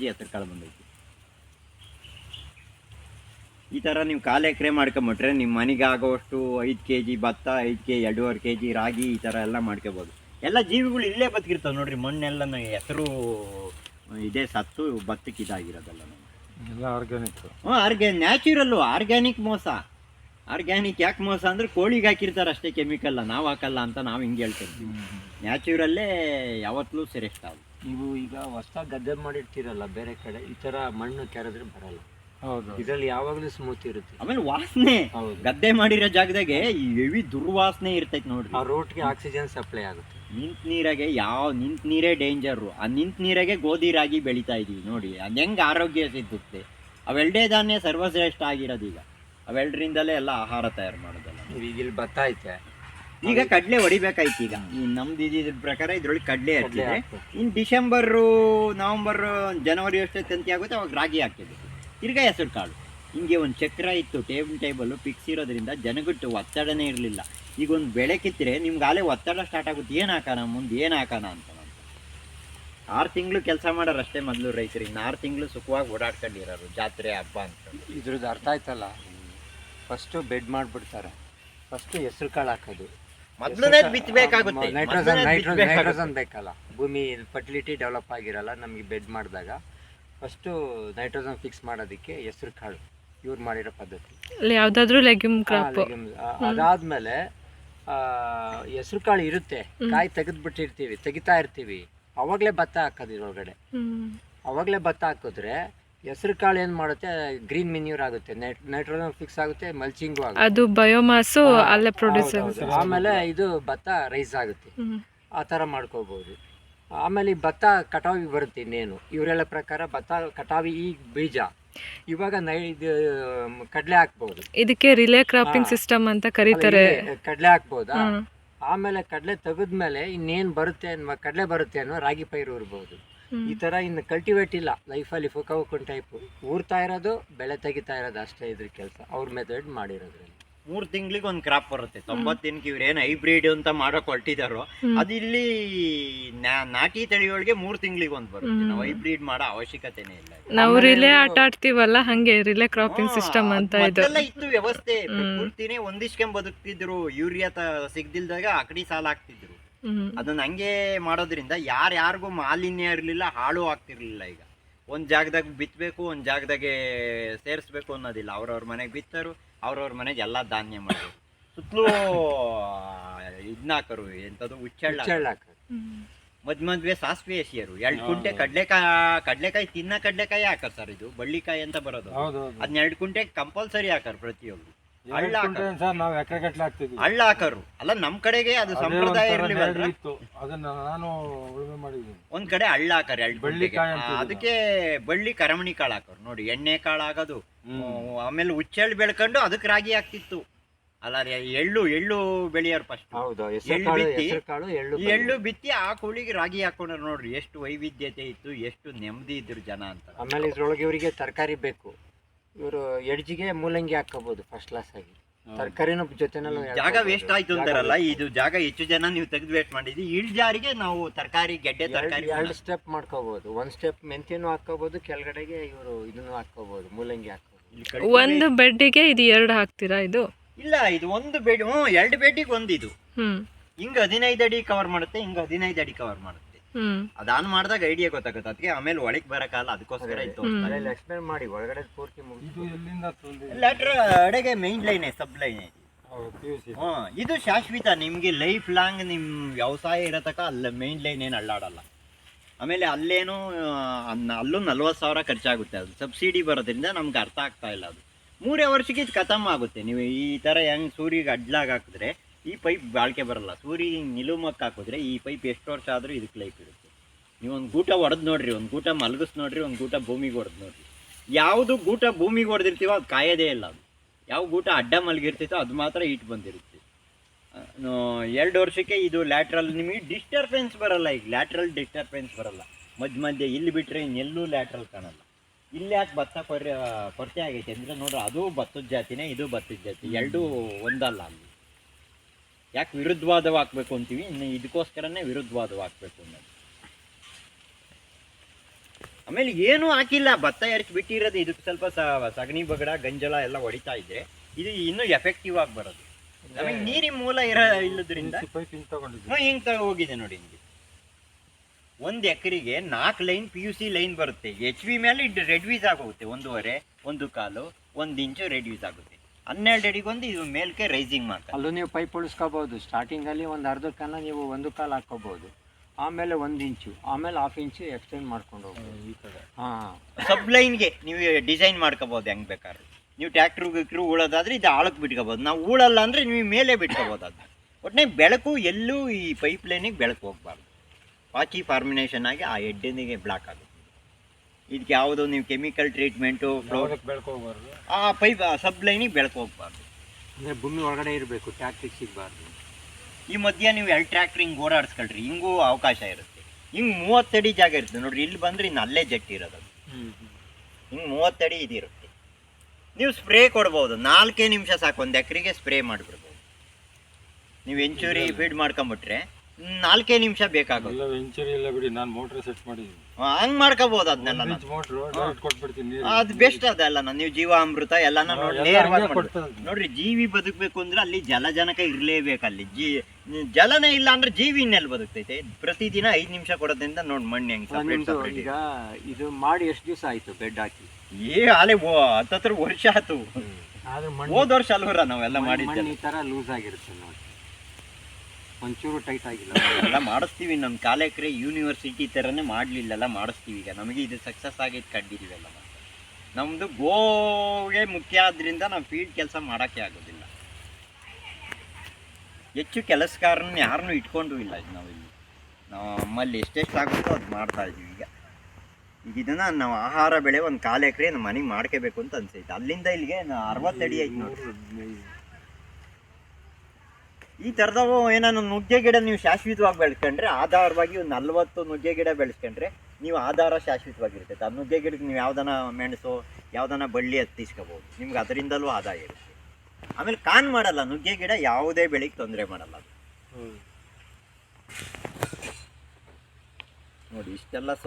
G ಹೆಸರು ಕಾಳು ಬಂದೈತಿ. ಈ ಥರ ನೀವು ಕಾಲು ಎಕರೆ ಮಾಡ್ಕೊಂಬಿಟ್ರೆ ನಿಮ್ಮ ಮನೆಗೆ ಆಗೋವಷ್ಟು ಐದು ಕೆ ಜಿ ಭತ್ತ ಐದು ಕೆ ಎರಡೂವರೆ ಕೆ ಜಿ ರಾಗಿ ಈ ಥರ ಎಲ್ಲ ಮಾಡ್ಕೋಬೋದು. ಎಲ್ಲ ಜೀವಿಗಳು ಇಲ್ಲೇ ಬದುಕಿರ್ತಾವೆ ನೋಡ್ರಿ ಮಣ್ಣೆಲ್ಲ ಹೆಸರು ಇದೇ ಸತ್ತು ಭತ್ತಕ್ಕೆ ಇದಾಗಿರೋದಲ್ಲ ನಮಗೆ ಎಲ್ಲ ಆರ್ಗ್ಯಾನಿಕ್ ಹ್ಞೂ ಆರ್ಗ್ಯಾ ನ್ಯಾಚುರಲ್ಲು ಆರ್ಗ್ಯಾನಿಕ್ ಮೋಸ. ಆರ್ಗ್ಯಾನಿಕ್ ಯಾಕೆ ಮೋಸ ಅಂದ್ರೆ ಕೋಳಿಗೆ ಹಾಕಿರ್ತಾರೆ ಅಷ್ಟೇ ಕೆಮಿಕಲ್ ನಾವು ಹಾಕಲ್ಲ ಅಂತ ನಾವು ಹಿಂಗೆ ಹೇಳ್ತೀವಿ. ನ್ಯಾಚುರಲ್ಲೇ ಯಾವತ್ತೂ ಶ್ರೇಷ್ಠ ಅದು. ನೀವು ಈಗ ಹೊಸ ಗದ್ದೆ ಮಾಡಿರ್ತೀರಲ್ಲ ಬೇರೆ ಕಡೆ ಈ ತರ ಮಣ್ಣು ಕೆರೆದ್ರೆ ಬರಲ್ಲ. ಹೌದು. ಇದರಲ್ಲಿ ಯಾವಾಗಲೂ ಸ್ಮೂತ್ ಇರುತ್ತೆ. ಆಮೇಲೆ ವಾಸನೆ ಹೌದು. ಗದ್ದೆ ಮಾಡಿರೋ ಜಾಗದಾಗೆ ಈ ಹೆವಿ ದುರ್ವಾಸನೆ ಇರ್ತೈತೆ ನೋಡ್ರಿ. ಆ ರೋಟ್ಗೆ ಆಕ್ಸಿಜನ್ ಸಪ್ಲೈ ಆಗುತ್ತೆ. ನಿಂತ ನೀರಾಗೆ ಯಾವ ನಿಂತ ನೀರೇ ಡೇಂಜರು ಆ ನಿಂತ ನೀರಾಗೆ ಗೋಧಿ ರಾಗಿ ಬೆಳಿತಾ ಇದೀವಿ ನೋಡಿ. ಅದು ಹೆಂಗೆ ಆರೋಗ್ಯ ಸಿದ್ಧತೆ ಅವೆಲ್ಡೇ ಧಾನ್ಯ ಸರ್ವಶ್ರೇಷ್ಠ ಆಗಿರೋದು ಈಗ. ಅವೆರಡರಿಂದಲೇ ಎಲ್ಲ ಆಹಾರ ತಯಾರು ಮಾಡೋದಲ್ಲ. ಈಗ ಇಲ್ಲಿ ಭತ್ತ ಐತೆ ಈಗ ಕಡಲೆ ಹೊಡಿಬೇಕಾಯ್ತು ಈಗ. ಈ ನಮ್ದು ಇದ್ರ ಪ್ರಕಾರ ಇದ್ರೊಳಗೆ ಕಡಲೆ ಕಡ್ಲೆ ಇನ್ ಡಿಸೆಂಬರ್ ಇನ್ನು ಡಿಸೆಂಬರು ನವಂಬರ್ ಜನವರಿ ಅಷ್ಟೇ ತಂತಿ ಆಗುತ್ತೆ ಅವಾಗ ರಾಗಿ ಹಾಕ್ತಿದ್ದೆ ತಿರ್ಗಾ ಹೆಸರು ಕಾಳು. ಹಿಂಗೆ ಒಂದು ಚಕ್ರ ಇತ್ತು ಟೇಬಲ್ ಟೇಬಲ್ ಫಿಕ್ಸ್ ಇರೋದ್ರಿಂದ ಜನಗಟ್ಟು ಒತ್ತಡನೇ ಇರಲಿಲ್ಲ. ಈಗ ಒಂದು ಬೆಳೆ ಕಿತ್ತರೆ ನಿಮ್ಗೆ ಆಲೇ ಒತ್ತಡ ಸ್ಟಾರ್ಟ್ ಆಗುತ್ತೆ. ಏನು ಹಾಕೋಣ ಮುಂದೆ ಏನು ಹಾಕೋಣ ಅಂತ ಆರು ತಿಂಗಳು ಕೆಲಸ ಮಾಡೋರು ಅಷ್ಟೇ ಮೊದಲು ರೈತರಿಗೆ ಇನ್ನು ಆರು ತಿಂಗಳು ಸುಖವಾಗಿ ಓಡಾಡ್ಕೊಂಡಿರೋರು ಜಾತ್ರೆ ಹಬ್ಬ ಅಂತ. ಇದ್ರದ್ದು ಅರ್ಥ ಆಯ್ತಲ್ಲ? ಫಸ್ಟು ಬೆಡ್ ಮಾಡಿಬಿಡ್ತಾರೆ. ಫಸ್ಟು ಹೆಸರು ಕಾಳು ಹಾಕೋದು. ಮೊದಲನೇ ಬಿತ್ತಬೇಕಾಗುತ್ತೆ ನೈಟ್ರೋಜನ್ ನೈಟ್ರೋಜನ್ ನೈಟ್ರೋಜನ್ ಬೇಕಲ್ಲ. ಭೂಮಿ ಫರ್ಟಿಲಿಟಿ ಡೆವಲಪ್ ಆಗಿರಲ್ಲ ನಮಗೆ ಬೆಡ್ ಮಾಡಿದಾಗ. ಫಸ್ಟು ನೈಟ್ರೋಜನ್ ಫಿಕ್ಸ್ ಮಾಡೋದಕ್ಕೆ ಹೆಸರು ಕಾಳು. ಇವ್ರು ಮಾಡಿರೋ ಪದ್ಧತಿ. ಅಲ್ಲಿ ಯಾವ್ದಾದ್ರು ಲೆಗ್ಯೂಮ್ ಆ, ಕ್ರಾಪ್ ಅದಾದ್ಮೇಲೆ ಹೆಸರು ಕಾಳು ಇರುತ್ತೆ. ಕಾಯಿ ತೆಗೆದ್ಬಿಟ್ಟಿರ್ತೀವಿ ತೆಗಿತಾ ಇರ್ತೀವಿ. ಅವಾಗಲೇ ಭತ್ತ ಹಾಕೋದು ಇದ್ರೊಳಗಡೆ. ಅವಾಗಲೇ ಭತ್ತ ಹಾಕಿದ್ರೆ ಹೆಸರು ಕಾಳು ಏನು ಮಾಡುತ್ತೆ? ಗ್ರೀನ್ ಮಿನ್ಯೂರ್ ಆಗುತ್ತೆ. ನೈಟ್ರೋಜನ್ ಫಿಕ್ಸ್ ಆಗುತ್ತೆ ಮಲ್ಚಿಂಗು ಆಗುತ್ತೆ. ಅದು ಬಯೋಮಾಸು ಅಲ್ಲೇ ಪ್ರೊಡ್ಯೂಸ್ ಆಗುತ್ತೆ. ಆಮೇಲೆ ಇದು ಭತ್ತ ರೈಸ್ ಆಗುತ್ತೆ. ಆ ಥರ ಮಾಡ್ಕೋಬಹುದು ಆಮೇಲೆ ಭತ್ತ ಕಟಾವಿಗೆ ಬರುತ್ತೆ ಇನ್ನೇನು. ಇವರೆಲ್ಲ ಪ್ರಕಾರ ಭತ್ತ ಕಟಾವಿ ಈ ಬೀಜ. ಇವಾಗ ನೈ ಇದು ಕಡಲೆ ಹಾಕ್ಬೋದು. ಇದಕ್ಕೆ ರಿಲೇ ಕ್ರಾಪಿಂಗ್ ಸಿಸ್ಟಮ್ ಅಂತ ಕರೀತಾರೆ. ಕಡಲೆ ಹಾಕ್ಬೋದಾ? ಆಮೇಲೆ ಕಡಲೆ ತೆಗೆದ್ಮೇಲೆ ಇನ್ನೇನು ಬರುತ್ತೆ ಅನ್ನೋ ಕಡಲೆ ಬರುತ್ತೆ ಅನ್ನೋ ರಾಗಿ ಪೈರು ಇರ್ಬೋದು. ಈ ತರ ಇನ್ನು ಕಲ್ಟಿವೇಟ್ ಇಲ್ಲ ಲೈಫಲ್ಲಿ ಫುಕೌಕನ್ ಟೈಪ್ ಊರ್ತಾ ಇರೋದು ಬೆಳೆ ತೆಗಿತಾ ಇರೋದು ಅಷ್ಟೇ ಇದ್ರ ಕೆಲಸ. ಅವ್ರ ಮೆಥಡ್ ಮಾಡಿರೋದ್ರಲ್ಲಿ. ಮೂರ್ ತಿಂಗಳಿಗೆ ಒಂದ್ ಕ್ರಾಪ್ ಬರುತ್ತೆ. ತೊಂಬತ್ ದಿನಕ್ಕೆ ಏನ್ ಹೈಬ್ರಿಡ್ ಅಂತ ಮಾಡಕ್ ಹೊರಟಿದಾರೋ ಅದಿಲ್ಲಿ ಅದು ಇಲ್ಲಿ ನಾ- ನಾಟಿ ತಳಿಯೊಳಗೆ ಮೂರ್ ತಿಂಗಳಿಗೆ ಒಂದ್ ಬರುತ್ತೆ. ನಾವು ಹೈಬ್ರಿಡ್ ಮಾಡೋ ಅವಶ್ಯಕತೆನೇ ಇಲ್ಲ ನಾವು ರಿಲೇ ಇವ್ರು- ಆಟ ಆಡ್ತೀವಲ್ಲ ಹಂಗೆ ರಿಲೇ ಕ್ರಾಪಿಂಗ್ ಸಿಸ್ಟಮ್ ಅಂತ ಇದು. ಇತ್ತು ವ್ಯವಸ್ಥೆ. ಪೂರ್ತಿನೇ ಒಂದಿಸ್ಕೊಂಡ್ ಬದುಕ್ತಿದ್ರು. ಯೂರಿಯಾ ತ ಸಿಗ್ದಿಲ್ದಾಗ ಅಕಡಿ ಸಾಲ ಹಾಕ್ತಿದ್ರು. ಅದನ್ನ ಹಂಗೆ ಮಾಡೋದ್ರಿಂದ ಯಾರ್ಯಾರಿಗೂ ಮಾಲಿನ್ಯ ಇರಲಿಲ್ಲ ಹಾಳು ಆಗ್ತಿರ್ಲಿಲ್ಲ ಈಗ. ಒಂದ್ ಜಾಗದಾಗ ಬಿತ್ತಬೇಕು ಒಂದ್ ಜಾಗದಾಗೆ ಸೇರಿಸ್ಬೇಕು ಅನ್ನೋದಿಲ್ಲ. ಅವ್ರವ್ರ ಮನೆಗೆ ಬಿತ್ತರು ಅವ್ರವ್ರ ಮನೆಗೆ ಎಲ್ಲಾ ಧಾನ್ಯ ಮಾಡೋದು ಸುತ್ತಲೂ ಇದ್ನಾಕರು ಎಂಥದ್ದು ಹುಚ್ಚಳ್ಳ ಹ್ಮ್. ಮದ್ ಮದ್ವೆ ಸಾಸಿವೆ ಎಸಿಯರು ಎರಡು ಕುಂಟೆ ಕಡ್ಲೆಕಾಯಿ ಕಡ್ಲೆಕಾಯಿ ತಿನ್ನ ಕಡ್ಲೆಕಾಯಿ ಹಾಕರ್ ಸರ್ ಇದು. ಬಳ್ಳಿಕಾಯಿ ಅಂತ ಬರೋದು. ಅದನ್ನ ಎರಡು ಕುಂಟೆ ಕಂಪಲ್ಸರಿ ಹಾಕರ್ ಪ್ರತಿಯೊಬ್ರು. ಹಳ್ಳ ಹಾಕೋರು. ಸರ್? ನಾವು ಎಕರೆ ಗಟ್ಟಲೆ ಹಾಕ್ತಿದ್ವಿ. ಹಳ್ಳ ಹಾಕರು ಅಲ್ಲ ನಮ್ ಕಡೆಗೆ ಅದು ಸಂಪ್ರದಾಯ ಒಂಥರ ಇತ್ತು ಅದನ್ನ ನಾನು ಉಳುಮೆ ಮಾಡಿದ್ದೀನಿ. ಒಂದ್ ಕಡೆ ಹಳ್ಳ ಹಾಕರ್ ಅಂತ. ಅದಕ್ಕೆ ಬಳ್ಳಿ ಕರಮಣಿ ಕಾಳು ಹಾಕೋರು ನೋಡಿ ಎಣ್ಣೆ ಕಾಳು ಆಗೋದು ಆಮೇಲೆ ಹುಚ್ಚೆಳ್ಳು ಬೆಳ್ಕೊಂಡು ಅದಕ್ಕೆ ರಾಗಿ ಆಗ್ತಿತ್ತು ಅಲ್ಲ ರೀ, ಎಳ್ಳು ಎಳ್ಳು ಬೆಳೆಯೋರು ಫಸ್ಟ್ ಹೌದು ಎಳ್ಳು ಬಿತ್ತಿ, ಈ ಎಳ್ಳು ಬಿತ್ತಿ ಆ ಕೂಳಿಗೆ ರಾಗಿ ಹಾಕೊಂಡ್ರು ನೋಡ್ರಿ ಎಷ್ಟು ವೈವಿಧ್ಯತೆ ಇತ್ತು ಎಷ್ಟು ನೆಮ್ಮದಿ ಇದ್ರು ಜನ ಅಂತ. ಆಮೇಲೆ ಇದ್ರೊಳಗೆ ಇವರಿಗೆ ತರಕಾರಿ ಬೇಕು. ಇವರು ಎಡ್ಜಿಗೆ ಮೂಲಂಗಿ ಹಾಕೋಬಹುದು ಫಸ್ಟ್ ಕ್ಲಾಸ್ ಆಗಿ. ತರಕಾರಿನ ಜೊತೆನಲ್ಲ ಜಾಗ ವೇಸ್ಟ್ ಆಯ್ತು ಅಂತಾರಲ್ಲ ಇದು ಜಾಗ ಹೆಚ್ಚು ಜನ ನೀವು ತೆಗೆದು ವೇಸ್ಟ್ ಮಾಡಿದ್ವಿ ಇಳ್ಜಾರಿಗೆ ನಾವು ತರಕಾರಿ ಗೆಡ್ಡೆ ಎರಡು ತರಕಾರಿ ಎರಡು ಸ್ಟೆಪ್ ಮಾಡ್ಕೋಬಹುದು ಒಂದ್ ಸ್ಟೆಪ್ ಮೆಂತ್ಯನೂ ಹಾಕೋಬಹುದು ಕೆಳಗಡೆಗೆ ಇವರು ಇದನ್ನು ಹಾಕೋಬಹುದು ಮೂಲಂಗಿ ಹಾಕೋಬಹುದು ಒಂದು ಬೆಡ್ಡಿಗೆ ಇದು ಎರಡು ಹಾಕ್ತೀರಾ ಇದು? ಇಲ್ಲ ಇದು ಒಂದು ಬೆಡ್ ಹ್ಞೂ ಎರಡು ಬೆಡ್ಡಿಗೆ ಒಂದಿದು. ಇದು ಹ್ಮ್. ಹಿಂಗ ಹದಿನೈದು ಅಡಿ ಕವರ್ ಮಾಡುತ್ತೆ ಹಿಂಗ ಹದಿನೈದು ಅಡಿ ಕವರ್ ಮಾಡುತ್ತೆ. ಹ್ಮ್. ಅದಾನ್ ಮಾಡಿದಾಗ ಐಡಿಯಾ ಗೊತ್ತಾಗುತ್ತೆ. ಅದಕ್ಕೆ ಆಮೇಲೆ ಒಳಗೆ ಬರಕಾಲ ಅದಕ್ಕೋಸ್ಕರ ಇತ್ತು. ಎಕ್ಸ್ಪ್ಲೇನ್ ಮಾಡಿ ಒಳಗಡೆ ಪೂರ್ತಿ ಇದು ಎಲ್ಲಿಂದ ತಂದಿದ್ದು? ಲೆಟ್ರ್ ಅಡೆಗೆ ಮೈನ್ ಲೈನ್ ಸಬ್ ಲೈನ್ ಹೌದು, ಇದು ಶಾಶ್ವತ. ನಿಮ್ಗೆ ಲೈಫ್ ಲಾಂಗ್ ನಿಮ್ ವ್ಯವಸಾಯ ಇರತಕ್ಕ ಅಲ್ಲ ಮೈನ್ ಲೈನ್ ಏನು ಅಳ್ಳಾಡಲ್ಲ ಆಮೇಲೆ ಅಲ್ಲೇನು ಅಲ್ಲೂ ನಲ್ವತ್ತು ಸಾವಿರ ಖರ್ಚಾಗುತ್ತೆ ಅದು. ಸಬ್ಸಿಡಿ ಬರೋದ್ರಿಂದ ನಮ್ಗೆ ಅರ್ಥ ಆಗ್ತಾ ಇಲ್ಲ ಅದು. ಮೂರೇ ವರ್ಷಕ್ಕೆ ಇದು ಖತಮ್ ಆಗುತ್ತೆ. ನೀವು ಈ ಥರ ಹೆಂಗೆ ಸೂರ್ಯಗೆ ಅಡ್ಲಾಗಿ ಹಾಕಿದ್ರೆ ಈ ಪೈಪ್ ಬಾಳಿಕೆ ಬರಲ್ಲ. ಸೂರಿ ಹಿಂಗೆ ನಿಲುಮಕ್ಕೆ ಹಾಕಿದ್ರೆ ಈ ಪೈಪ್ ಎಷ್ಟು ವರ್ಷ ಆದರೂ ಇದಕ್ಕೆ ಲೈಫ್ ಇರುತ್ತೆ. ನೀವು ಒಂದು ಗೂಟ ಹೊಡೆದು ನೋಡ್ರಿ, ಒಂದು ಗೂಟ ಮಲಗಿಸ್ ನೋಡ್ರಿ, ಒಂದು ಗೂಟ ಭೂಮಿಗೆ ಹೊಡೆದು ನೋಡ್ರಿ. ಯಾವುದು ಗೂಟ ಭೂಮಿಗೆ ಹೊಡೆದಿರ್ತೀವೋ ಅದು ಕಾಯೋದೇ ಇಲ್ಲ ಅದು. ಯಾವ ಗೂಟ ಅಡ್ಡ ಮಲಗಿರ್ತೈತೋ ಅದು ಮಾತ್ರ ಇಟ್ಟು ಬಂದಿರುತ್ತೆ. ಎರಡು ವರ್ಷಕ್ಕೆ ಇದು ಲ್ಯಾಟ್ರಲ್ ನಿಮಗೆ ಡಿಸ್ಟರ್ಬೆನ್ಸ್ ಬರಲ್ಲ ಈಗ. ಲ್ಯಾಟ್ರಲ್ ಡಿಸ್ಟರ್ಬೆನ್ಸ್ ಬರಲ್ಲ. ಮಧ್ಯ ಮಧ್ಯೆ ಇಲ್ಲಿ ಬಿಟ್ಟರೆ ಇನ್ನೆಲ್ಲೂ ಲ್ಯಾಟ್ರಲ್ ಕಾಣಲ್ಲ. ಇಲ್ಲಿ ಯಾಕೆ ಭತ್ತ ಕೊರ ಕೊರತೆ ಆಗೈತೆ ಅಂದರೆ ನೋಡ್ರಿ, ಅದು ಭತ್ತದ ಜಾತಿನೇ, ಇದು ಭತ್ತದ ಜಾತಿ. ಎರಡೂ ಒಂದಲ್ಲ ಅಲ್ಲಿ. ಯಾಕೆ ವಿರುದ್ಧವಾದವು ಹಾಕ್ಬೇಕು ಅಂತೀವಿ? ಇನ್ನು ಇದಕ್ಕೋಸ್ಕರನೇ ವಿರುದ್ಧವಾದವು ಹಾಕ್ಬೇಕು ಅನ್ನೋದು. ಆಮೇಲೆ ಏನೂ ಹಾಕಿಲ್ಲ. ಭತ್ತ ಎರಚಿ ಬಿಟ್ಟಿರೋದು ಇದಕ್ಕೆ ಸ್ವಲ್ಪ ಸಗಣಿ ಬಗಡ ಗಂಜಲ ಎಲ್ಲ ಹೊಡಿತಾ ಇದೆ ಇದು ಇನ್ನೂ ಎಫೆಕ್ಟಿವ್ ಆಗಿ ಬರೋದು. ನಮಗೆ ನೀರಿನ ಮೂಲ ಇರ ಇಲ್ಲದ್ರಿಂದ ಹಿಂಗೆ ಹೋಗಿದೆ ನೋಡಿ ಹಿಂಗೆ ಒಂದು ಎಕರೆಗೆ ನಾಲ್ಕು line P U C line ಬರುತ್ತೆ. ಎಚ್ ವಿ ಮೇಲೆ ರೆಡ್ಯೂಸ್ ಆಗೋಗುತ್ತೆ. ಒಂದೂವರೆ ಒಂದು ಕಾಲು ಒಂದು ಇಂಚು ರೆಡ್ಯೂಸ್ ಆಗುತ್ತೆ. ಹನ್ನೆರಡು ಅಡಿಗೊಂದು ಇದು ಮೇಲ್ಕೆ ರೈಸಿಂಗ್ ಮಾಡ್ತಾರೆ. ಅಲ್ಲೂ ನೀವು ಪೈಪ್ ಉಳಿಸ್ಕೋಬಹುದು ಸ್ಟಾರ್ಟಿಂಗಲ್ಲಿ ಒಂದು ಅರ್ಧ ಕನ್ನ ನೀವು ಒಂದು ಕಾಲು ಹಾಕ್ಕೋಬೋದು. ಆಮೇಲೆ ಒಂದು ಇಂಚು ಆಮೇಲೆ ಹಾಫ್ ಇಂಚು ಎಕ್ಸ್ಟೆಂಡ್ ಮಾಡ್ಕೊಂಡು ಹೋಗ್ಬೋದು. ಈ ಕಡೆ. ಹಾಂ. ಸಬ್ ಲೈನ್ಗೆ ನೀವು ಡಿಸೈನ್ ಮಾಡ್ಕೋಬೋದು ಹೆಂಗ್ ಬೇಕಾದ್ರೆ. ನೀವು ಟ್ಯಾಕ್ಟ್ರು ಗಿಕ್ರು ಉಳೋದಾದ್ರೆ ಇದು ಆಳಕ್ಕೆ ಬಿಟ್ಕೋಬೋದು. ನಾವು ಉಳಲ್ಲ ಅಂದ್ರೆ ನೀವು ಮೇಲೆ ಬಿಟ್ಕೋಬೋದು ಅದನ್ನ ಒಟ್ಟನೆ ಬೆಳಕು ಎಲ್ಲೂ ಈ ಪೈಪ್ ಲೈನಿಗೆ ಬೆಳಕು ಹೋಗ್ಬಾರ್ದು. ಪಾಚಿ ಫಾರ್ಮಿನೇಷನ್ ಆಗಿ ಆ ಎಡ್ಡಿನಿಗೆ ಬ್ಲಾಕ್ ಆಗುತ್ತೆ. ಇದಕ್ಕೆ ಯಾವುದು ನೀವು ಕೆಮಿಕಲ್ ಟ್ರೀಟ್ಮೆಂಟು ಬೆಳ್ಕೋಬಾರ್ದು ಆ ಪೈಪ್ ಸಬ್ ಲೈನಿಗೆ ಬೆಳಕು ಹೋಗ್ಬಾರ್ದು ಅಂದರೆ ಭೂಮಿ ಒಳಗಡೆ ಇರಬೇಕು ಟ್ಯಾಕ್ಟಿಗೆ ಸಿಗಬಾರ್ದು. ಈ ಮಧ್ಯ ನೀವು ಎಲ್ ಟ್ರ್ಯಾಕ್ಟ್ರಿ ಹಿಂಗೆ ಓಡಾಡಿಸ್ಕೊಳ್ರಿ ಹಿಂಗೂ ಅವಕಾಶ ಇರುತ್ತೆ. ಹಿಂಗೆ ಮೂವತ್ತಡಿ ಜಾಗ ಇರುತ್ತೆ ನೋಡ್ರಿ ಇಲ್ಲಿ ಬಂದ್ರೆ ಇನ್ನು ಅಲ್ಲೇ ಜಟ್ಟಿ ಇರೋದು. ಹ್ಞೂ ಹಿಂಗೆ ಮೂವತ್ತಡಿ ಇದಿರುತ್ತೆ ನೀವು ಸ್ಪ್ರೇ ಕೊಡ್ಬೋದು ನಾಲ್ಕೇ ನಿಮಿಷ ಸಾಕು ಒಂದು ಎಕರೆಗೆ ಸ್ಪ್ರೇ ಮಾಡಿಬಿಡ್ಬೋದು. ನೀವು ಎಂಚೂರಿ ಫೀಡ್ ಮಾಡ್ಕೊಂಬಿಟ್ರೆ ನಾಲ್ಕೇ ನಿಮಿಷ ಬೇಕಾಗುತ್ತೆ. ಎಲ್ಲ ವೆಂಚರಿ ಎಲ್ಲ ಬಿಡಿ ನಾನು ಮೋಟ್ರ್ ಸೆಟ್ ಮಾಡಿದ್ದೀನಿ. ಹಂಗೆ ಮಾಡ್ಕೋಬೋದು ಅದನ್ನೆಲ್ಲ ಇಂಚ್ ಮೋಟ್ರು ಡೈರೆಕ್ಟ್ ಕೊಟ್ಬಿಡ್ತೀನಿ ನೀರು ಅದು ಬೆಸ್ಟ್ ಅದೆಲ್ಲ ನೀವು ಜೀವಾಮೃತ ಎಲ್ಲಾನ ನೋಡಿ ಎಲ್ಲ ನೇರವಾಗಿ ಹಂಗೆ ಮಾಡ್ಬೋದು. ಕೊಡ್ತದೆ. ನೋಡ್ರಿ ಜೀವಿ ಬದುಕಬೇಕು ಅಂದ್ರೆ ಅಲ್ಲಿ ಜಲಜನಕ ಇರ್ಲೇಬೇಕು ಅಲ್ಲಿ. ಜೀ ಜಲನೇ ಇಲ್ಲ ಅಂದ್ರೆ ಜೀವಿ ಇನ್ನೆಲ್ಲಿ ಬದುಕ್ತೈತೆ? ಪ್ರತಿದಿನ ಐದು ನಿಮಿಷ ಕೊಡೋದ್ರಿಂದ ನೋಡಿ ಮಣ್ಣು ಹೆಂಗ್ separate separate. ಈಗ ಇದು ಮಾಡಿ ಎಷ್ಟು ದಿವಸ ಆಯ್ತು ಬೆಡ್ ಹಾಕಿ? ಏ ಅಲೆ ಹತ್ತತ್ರ ವರ್ಷ ಆತು ಆದ್ರೆ ಹೋದ ವರ್ಷ ಅಲ್ವರ ನಾವೆಲ್ಲ ಮಾಡಿದ್ದೆ. ಈ ತರ ಲೂಸ್ ಆಗಿರುತ್ತೆ ನೋಡಿ. ಒಂಚೂರು ಟೈಟ್ ಆಗಿಲ್ಲ. ಎಲ್ಲ ಮಾಡಿಸ್ತೀವಿ. ನಮ್ಮ ಕಾಲೇಕ್ರೆ ಯೂನಿವರ್ಸಿಟಿ ಥರನೇ ಮಾಡಲಿಲ್ಲಲ್ಲ ಮಾಡಿಸ್ತೀವಿ ಈಗ. ನಮಗೆ ಇದು ಸಕ್ಸಸ್ ಆಗೈತೆ ಕಂಡಿದ್ದೀವಲ್ಲ ನಮ್ಮದು ಗೋಗೆ ಮುಖ್ಯ ಆದ್ರಿಂದ ನಾವು ಫೀಲ್ಡ್ ಕೆಲಸ ಮಾಡೋಕ್ಕೆ ಆಗೋದಿಲ್ಲ. ಹೆಚ್ಚು ಕೆಲಸಗಾರನ ಯಾರನ್ನೂ ಇಟ್ಕೊಂಡು ಇಲ್ಲ ಇದು ನಾವಿಲ್ಲಿ. ನಾವು ನಮ್ಮಲ್ಲಿ ಎಷ್ಟೆಷ್ಟು ಆಗುತ್ತೋ ಅದು ಮಾಡ್ತಾ ಇದ್ದೀವಿ ಈಗ. ಈಗ ಇದನ್ನು ನಾವು ಆಹಾರ ಬೆಳೆ ಒಂದು ಕಾಲು ಎಕರೆ ನಮ್ಮ ಮನೆಗೆ ಮಾಡ್ಕೋಬೇಕು ಅಂತ ಅನಿಸೈತೆ. ಅಲ್ಲಿಂದ ಇಲ್ಲಿಗೆ ಅರವತ್ತು ಅಡಿ ಐತೆ ನೋಡಿ ಈ ಥರದವು ಏನಾನು ನುಗ್ಗೆ ಗಿಡ ನೀವು ಶಾಶ್ವತವಾಗಿ ಬೆಳೆಸ್ಕೊಂಡ್ರೆ ಆಧಾರವಾಗಿ ಒಂದು ನಲ್ವತ್ತು ನುಗ್ಗೆ ಗಿಡ ಬೆಳೆಸ್ಕೊಂಡ್ರೆ ನೀವು ಆಧಾರ ಶಾಶ್ವತವಾಗಿರುತ್ತೆ. ಆ ನುಗ್ಗೆ ಗಿಡಕ್ಕೆ ನೀವು ಯಾವ್ದನ ಮೆಣಸು ಯಾವ್ದನ ಬಳ್ಳಿ ಹತ್ತಿಸ್ಕೋಬೋದು ನಿಮ್ಗೆ ಅದರಿಂದಲೂ ಆದಾಯ ಇರುತ್ತೆ. ಆಮೇಲೆ ಕಾನ್ ಮಾಡಲ್ಲ ನುಗ್ಗೆ ಗಿಡ ಯಾವುದೇ ಬೆಳೆಗೆ ತೊಂದರೆ ಮಾಡಲ್ಲ. ಅದು ನೋಡಿ ಇಷ್ಟೆಲ್ಲ